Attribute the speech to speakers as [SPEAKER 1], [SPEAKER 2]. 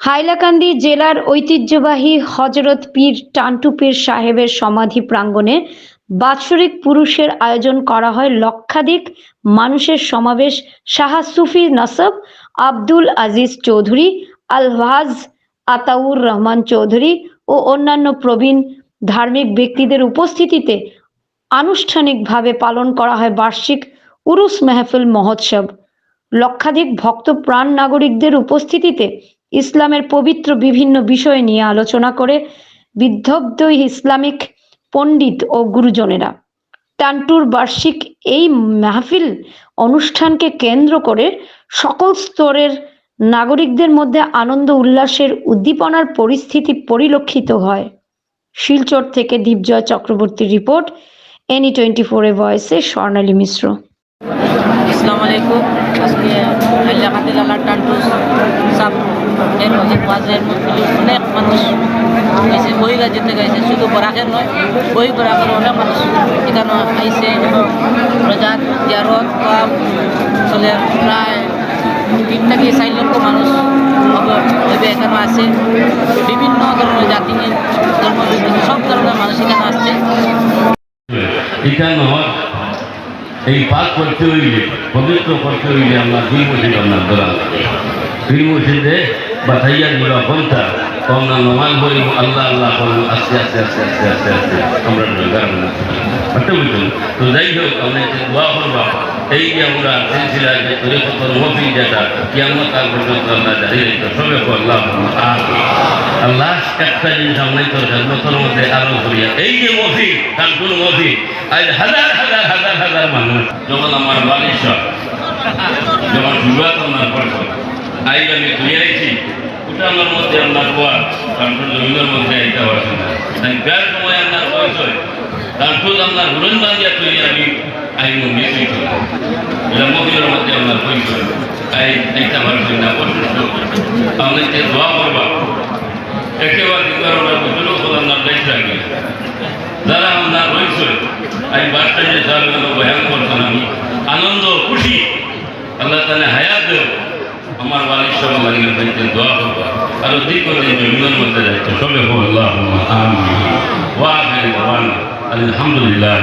[SPEAKER 1] হাইলাকান্দি জেলার ঐতিহ্যবাহী হজরত পীর টান্টু পীর সাহেবের সমাধি প্রাঙ্গণে বাৎসরিক পুরুষের আয়োজন করা হয় লক্ষাধিক মানুষের সমাবেশ শাহ সুফি নসব আব্দুল আজিজ চৌধুরী, আলহাজ আতাউর রহমান চৌধুরী ও অন্যান্য প্রবীণ ধার্মিক ব্যক্তিদের উপস্থিতিতে আনুষ্ঠানিকভাবে পালন করা হয় বার্ষিক উরুস মেহফিল মহোৎসব। লক্ষাধিক ভক্ত প্রাণ নাগরিকদের উপস্থিতিতে ইসলামের পবিত্র বিভিন্ন বিষয় নিয়ে আলোচনা করে বিদ্ধব্ধ ইসলামিক পণ্ডিত ও গুরুজনেরা। টান্টুর বার্ষিক এই মাহফিল অনুষ্ঠানকে কেন্দ্র করে সকল স্তরের নাগরিকদের মধ্যে আনন্দ উল্লাসের উদ্দীপনার পরিস্থিতি পরিলক্ষিত হয়। শিলচর থেকে দীপজয় চক্রবর্তীর রিপোর্ট এনি টোয়েন্টি ফোর ফোরে ভয়েসে স্বর্ণালী মিশ্র।
[SPEAKER 2] আলাইকুম। আজকে অনেক মধ্যে অনেক মানুষ বই রাজ্য থেকে এসে শুধু বরাকের নয়, বই বরাকের অনেক মানুষ এখানে আইসে এবং প্রজাত জিয়ারত বা চলে প্রায় তিন থেকে চার লক্ষ মানুষ হবে এখানে আছে। বিভিন্ন ধরনের জাতি ধর্ম সব ধরনের মানুষ এখানে আসছে।
[SPEAKER 3] এই পাক করতে হইলে, পবিত্র করতে হইলে আমরা দুই মসজিদ আপনার দোলান দুই মসজিদে বাথাইয়া দিবা পন্থা আমরা নমাজ বলি আল্লাহ আল্লাহ করব আস্তে আস্তে আস্তে আস্তে আস্তে আস্তে। আমরা গান বুঝতে বুঝুন তো যাই হোক, আমরা যে দোয়া করবা। এই যে আমরা সিলসিলা যে তরিকতর মফি যেটা, কিয়ামত কাল পর্যন্ত আল্লাহ জারি রেখে সবে আল্লাহ আল্লাহ একটা জিনিস আমরা তোর খেদমতের মধ্যে আরও করিয়া। এই যে মফি কানপুর মফি আজ হাজার হাজার হাজার হাজার মানুষ, যখন আমার বালিশ যখন শুরুয়াত আমার পড়ছ আজ আমি তুই আইছি ওটা আমার মধ্যে আপনার কোয়া কানপুর জমিনের মধ্যে আইতে পারছে না। তাই গার সময় আপনার বয়স হয় কানপুর আপনার হুরন বাঁধিয়া তুই আমি আই মন্দির এটা মহিলার মধ্যে আপনার পরিচয় আই আইতে পারছি না আমাদেরকে দোয়া করবা একেবারে আমরা বুঝলো আপনার দায়িত্ব রাখবে যারা আমরা রয়েছে আমি বাস স্ট্যান্ডে যাওয়ার বয়ান আমি। আনন্দ খুশি, আল্লাহ তাহলে হায়াত দেব। আমার বাড়ির সব বাড়ির বাড়িতে দোয়া করব আর দিক করে জমিনের মধ্যে যাচ্ছে সবে হোক আল্লাহ আলহামদুলিল্লাহ